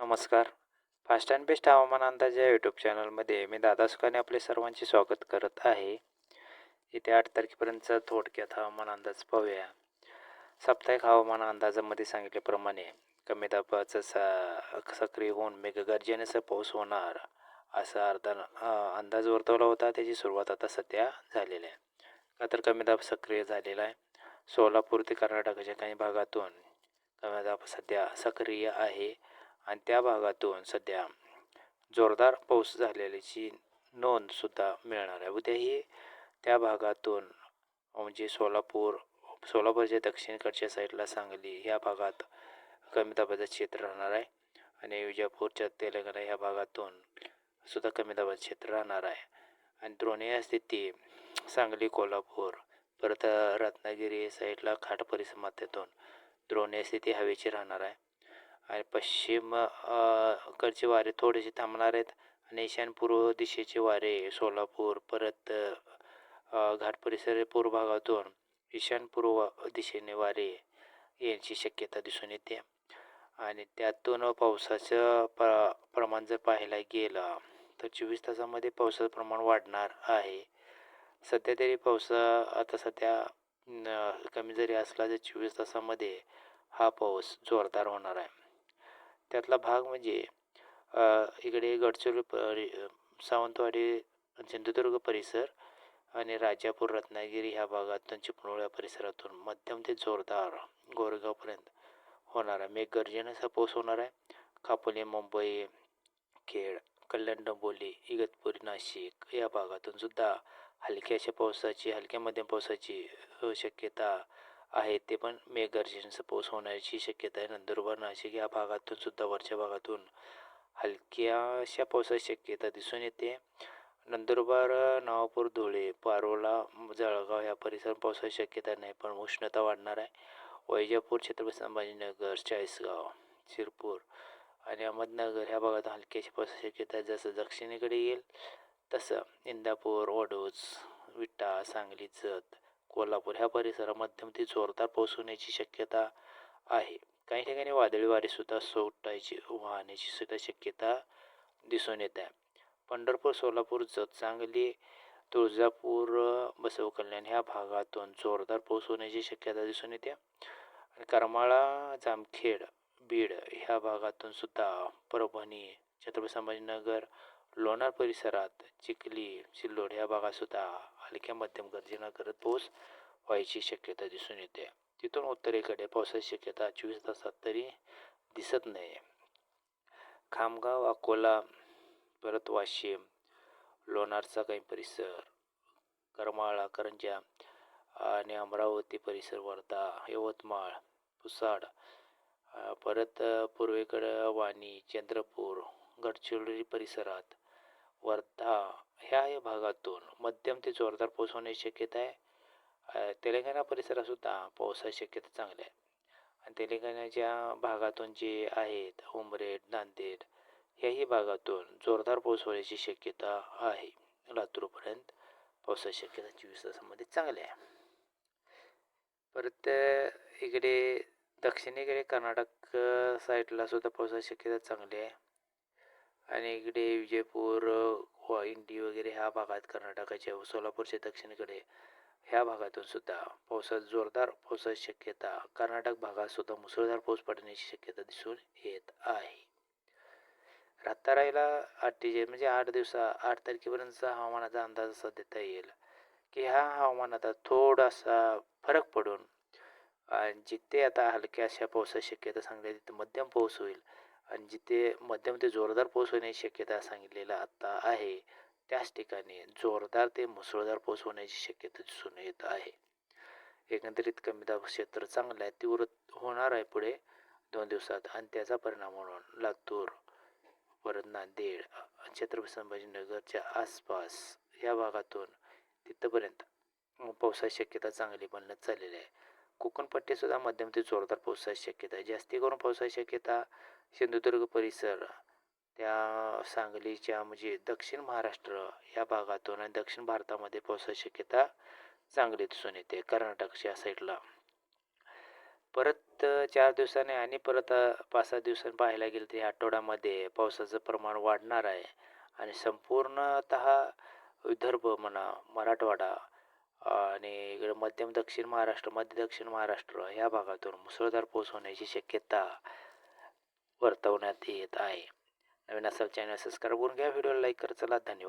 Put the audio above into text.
नमस्कार. Fast and best हवामान अंदाज या यूट्यूब चॅनलमध्ये मी दादा सुखाने आपले सर्वांचे स्वागत करत आहे. येत्या आठ तारखेपर्यंतचा थोडक्यात हवामान अंदाज पाहूया. साप्ताहिक हवामान अंदाजामध्ये सांगितल्याप्रमाणे कमी दाबाचा सा सक्रिय होऊन मेघगर्जनेसह पाऊस होणार असा अर्धा अंदाज वर्तवला होता. त्याची सुरुवात आता सध्या झालेली आहे. का तर कमी दाब सक्रिय झालेला आहे. सोलापूर ते कर्नाटकाच्या काही भागातून कमी दाब सध्या सक्रिय आहे. आणि त्या भागातून सध्या जोरदार पाऊस झालेल्याची नोंदसुद्धा मिळणार आहे. उद्याही त्या भागातून म्हणजे सोलापूर सोलापूरच्या दक्षिणकडच्या साईडला सांगली ह्या भागात कमी दाबाचं क्षेत्र राहणार आहे. आणि विजापूरच्या तेलंगणा ह्या भागातून सुद्धा कमी दाबाचं क्षेत्र राहणार आहे. आणि द्रोणीय स्थिती सांगली कोल्हापूर परत रत्नागिरी साईडला खाट परिसमातेतून द्रोणीय स्थिती हवेची राहणार आहे. आणि पश्चिम कडचे वारे थोडेसे थांबणार आहेत आणि ईशान पूर्व दिशेचे वारे सोलापूर परत घाट परिसर पूर्व भागातून ईशान पूर्व दिशेने वारे यांची शक्यता दिसून येते. आणि त्यातून पावसाचं प प्रमाण जर पाहायला गेलं तर चोवीस तासामध्ये पावसाचं प्रमाण वाढणार आहे. सध्या तरी पावसा आता सध्या कमी जरी असला तर चोवीस तासामध्ये हा पाऊस जोरदार होणार आहे. त्यातला भाग म्हणजे इकडे गडचिरोली परि सावंतवाडी सिंधुदुर्ग परिसर आणि राजापूर रत्नागिरी ह्या भागातून चिपळूण या परिसरातून मध्यम ते जोरदार गोरेगावपर्यंत होणार आहे. मेघगर्जनेचा पाऊस होणार आहे. कापोली मुंबई खेड कल्याण डोंबोली इगतपुरी नाशिक या भागातून सुद्धा हलक्याशा पावसाची हलक्या मध्यम पावसाची शक्यता आहे ते पण मेघगर्जनेचा पाऊस होण्याची शक्यता आहे. नंदुरबार नाशिक या भागातून सुद्धा वरच्या भागातून हलक्याशा पावसाची शक्यता दिसून येते. नंदुरबार नवापूर धुळे पारोला जळगाव या परिसरात पावसाची शक्यता नाही पण उष्णता वाढणार आहे. वैजापूर छत्रपती संभाजीनगर चाळीसगाव शिरपूर आणि अहमदनगर ह्या भागात हलक्याशी पावसाची शक्यता आहे. जसं दक्षिणेकडे येईल तसं इंदापूर वडोज विटा सांगली जत कोल्हापूर ह्या परिसरात मध्यम ते जोरदार पाऊस होण्याची शक्यता आहे. काही ठिकाणी वादळी वारेसुद्धा सुटायची वाहण्याची सुद्धा शक्यता दिसून येत आहे. पंढरपूर सोलापूर जत सांगली तुळजापूर बसव कल्याण ह्या भागातून जोरदार पाऊस होण्याची शक्यता दिसून येते. आणि करमाळा जामखेड बीड ह्या भागातून सुद्धा परभणी छत्रपती संभाजीनगर लोणार परिसरात चिखली सिल्लोड ह्या भागात सुद्धा हलक्या मध्यम गर्जना करत पाऊस व्हायची शक्यता दिसून येते. तिथून उत्तरेकडे पावसाची शक्यता चोवीस तासात तरी दिसत नाही खामगाव अकोला परत वाशिम लोणारचा काही परिसर करमाळा करंजा आणि अमरावती परिसर वर्धा यवतमाळ पुसाड परत पूर्वेकडं वाणी चंद्रपूर गडचिरोली परिसरात वर्धा ह्या या भागातून मध्यम ते जोरदार पाऊस होण्याची शक्यता आहे. तेलंगणा परिसरातसुद्धा पावसाची शक्यता चांगली आहे. आणि तेलंगणाच्या भागातून जे आहेत उमरेड नांदेड याही भागातून जोरदार पाऊस होण्याची शक्यता आहे. लातूरपर्यंत पावसाची शक्यता चोवीस तासामध्ये चांगली आहे. परत इकडे दक्षिणेकडे कर्नाटक साईडला सुद्धा पावसाची शक्यता चांगली आहे. आणि इकडे विजयपूर व इंडिया रत्नागिरी ह्या भागात कर्नाटकाच्या व सोलापूरच्या दक्षिणेकडे ह्या भागातून सुद्धा पावसात जोरदार पावसाची शक्यता कर्नाटक भागात सुद्धा मुसळधार पाऊस पडण्याची शक्यता दिसून येत आहे. राहता राहिला अठ्ठेचाळीस म्हणजे आठ दिवसा आठ तारखेपर्यंतचा हवामानाचा अंदाज असा देता येईल की ह्या हवामानात थोडासा फरक पडून आणि जिथे आता हलक्या अशा पावसाची शक्यता सांगली तिथे मध्यम पाऊस होईल आणि जिथे मध्यम ते जोरदार पाऊस होण्याची शक्यता सांगितलेला आत्ता आहे. त्याच ठिकाणी जोरदार ते मुसळधार पाऊस होण्याची शक्यता दिसून येत आहे. एकंदरीत कमी दाब क्षेत्र चांगलं आहे तीव्र होणार आहे पुढे दोन दिवसात आणि त्याचा परिणाम म्हणून लातूर परत नांदेड छत्रपती संभाजीनगरच्या आसपास या भागातून तिथंपर्यंत पावसाची शक्यता चांगली बनत चाललेली आहे. कोकणपट्टीसुद्धा मध्यम ते जोरदार पावसाची शक्यता आहे. जास्ती करून पावसाची शक्यता सिंधुदुर्ग परिसर त्या सांगलीच्या म्हणजे दक्षिण महाराष्ट्र या भागातून आणि दक्षिण भारतामध्ये पावसाची शक्यता चांगली दिसून येते कर्नाटकच्या साईडला परत चार दिवसांनी आणि परत पाच सहा दिवसांनी पाहायला गेलं तर या आठवड्यामध्ये पावसाचं प्रमाण वाढणार आहे. आणि संपूर्णतः विदर्भ म्हणा मराठवाडा आणि इकडे मध्यम दक्षिण महाराष्ट्र मध्य दक्षिण महाराष्ट्र या भागातून मुसळधार पाऊस होण्याची शक्यता वर्तवण्यात येत आहे. नवीन असाल चॅनल सबस्क्राईब करून घ्या. व्हिडिओला लाईक करा. चला धन्यवाद.